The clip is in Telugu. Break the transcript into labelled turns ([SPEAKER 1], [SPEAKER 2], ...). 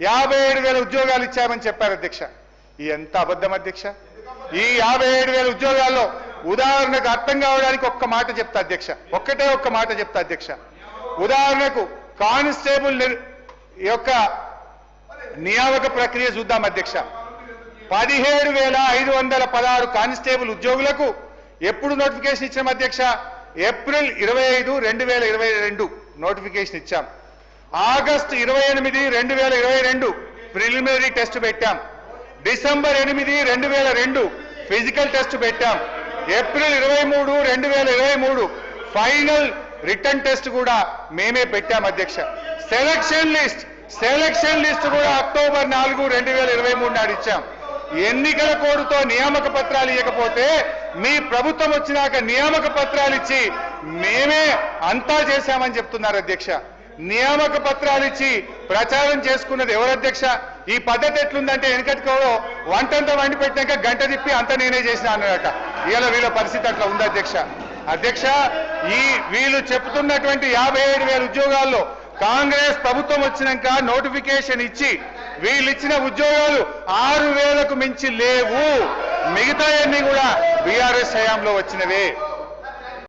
[SPEAKER 1] యాభై ఏడు వేల ఉద్యోగాలు ఇచ్చామని చెప్పారు అధ్యక్ష. ఈ ఎంత అబద్ధం అధ్యక్ష? ఈ యాభై ఏడు వేల ఉద్యోగాల్లో ఉదాహరణకు అర్థం కావడానికి ఒక్క మాట చెప్తా అధ్యక్ష. ఒక్కటే ఒక్క మాట చెప్తా అధ్యక్ష. ఉదాహరణకు కానిస్టేబుల్ యొక్క నియామక ప్రక్రియ చూద్దాం అధ్యక్ష. పదిహేడు వేల ఐదు వందల పదహారు కానిస్టేబుల్ ఉద్యోగులకు ఎప్పుడు నోటిఫికేషన్ ఇచ్చాం అధ్యక్ష? ఏప్రిల్ ఇరవై ఐదు రెండు వేల ఇరవై రెండు నోటిఫికేషన్ ఇచ్చాం. ఆగస్టు ఇరవై ఎనిమిది రెండు వేల ఇరవై రెండు ప్రిలిమినరీ టెస్ట్ పెట్టాం. డిసెంబర్ ఎనిమిది రెండు వేల రెండు ఫిజికల్ టెస్ట్ పెట్టాం. ఏప్రిల్ ఇరవై మూడు రెండు వేల ఇరవై మూడు ఫైనల్ రిటర్న్ టెస్ట్ కూడా మేమే పెట్టాం అధ్యక్ష. సెలక్షన్ లిస్ట్ సెలక్షన్ లిస్ట్ కూడా అక్టోబర్ నాలుగు రెండు వేల ఇరవై మూడు నాడు ఇచ్చాం. ఎన్నికల కోడుతో నియామక పత్రాలు ఇవ్వకపోతే మీ ప్రభుత్వం వచ్చినాక నియామక పత్రాలు ఇచ్చి మేమే అంతా చేశామని చెప్తున్నారు అధ్యక్ష. నియామక పత్రాలు ఇచ్చి ప్రచారం చేసుకున్నది ఎవరు అధ్యక్ష? ఈ పద్ధతి ఎట్లుందంటే వెనకటికోవో వంటంతా వండి పెట్టినాక గంట తిప్పి అంత నేనే చేసిన అన్నాడట ఇలా వీళ్ళ పరిస్థితి అట్లా ఉంది అధ్యక్ష. అధ్యక్ష ఈ వీళ్ళు చెప్తున్నటువంటి యాభై ఏడు వేల ఉద్యోగాల్లో కాంగ్రెస్ ప్రభుత్వం వచ్చినాక నోటిఫికేషన్ ఇచ్చి వీళ్ళు ఇచ్చిన ఉద్యోగాలు ఆరు వేలకు మించి లేవు. మిగతా కూడా బీఆర్ఎస్ హయాంలో వచ్చినవే.